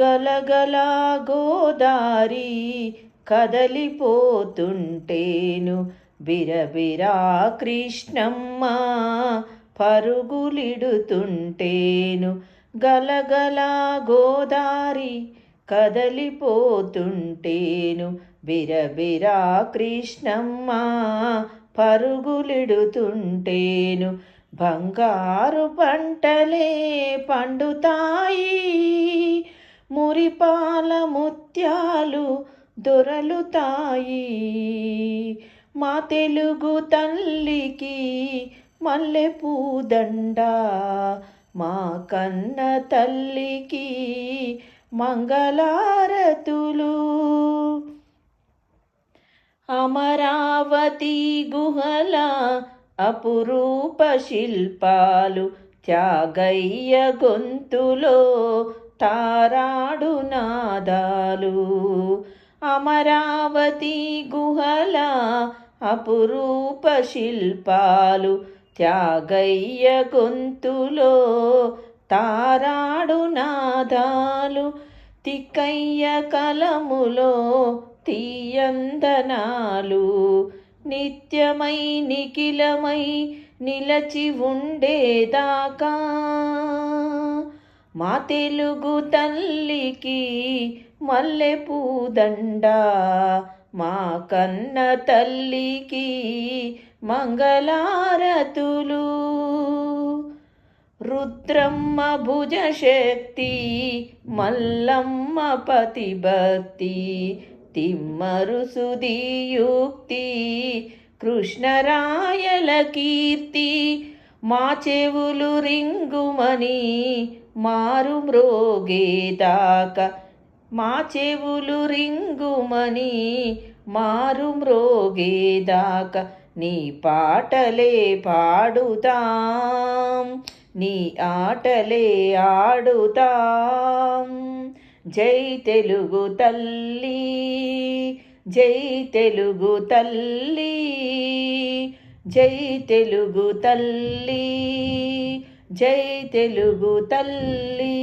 గలగలా గోదారి కదలిపోతుంటేను బిరబిరా కృష్ణమ్మ పరుగులిడుతుంటేను గలగలా గోదారి కదలిపోతుంటేను బిరబిరా కృష్ణమ్మ పరుగులిడుతుంటేను బంగారు పంటలే పండుతాయి. మురిపాల ముత్యాలు దొరలుతాయి. మా తెలుగు తల్లికి మల్లెపూదండ మా కన్న తల్లికి మంగళారతులు. అమరావతి గుహల అపురూప శిల్పాలు త్యాగయ్య గొంతులో తారాడు నాదాలు. అమరావతి గుహల అపురూప శిల్పాలు. త్యాగయ్య గొంతులో తారాడు నాదాలు. తిక్కయ్య కలములో తీయందనాలు. నిత్యమై నిఖిలమై నిలచి ఉండేదాకా. మా తెలుగు తల్లికి మల్లెపూదండ మా కన్న తల్లికి మంగళారతులు. రుద్రమ్మ భుజశక్తి మల్లమ్మ పతిభక్తి తిమ్మరు సుధియుక్తి కృష్ణరాయల కీర్తి మా చెవులు రింగుమని మారు మ్రోగేదాక మా చెవులు రింగుమని మారు మ్రోగేదాక నీ పాటలే పాడుతాం నీ ఆటలే ఆడుతాం. జై తెలుగు తల్లి జై తెలుగు తల్లి జై తెలుగు తల్లి. జై తెలుగు తల్లి.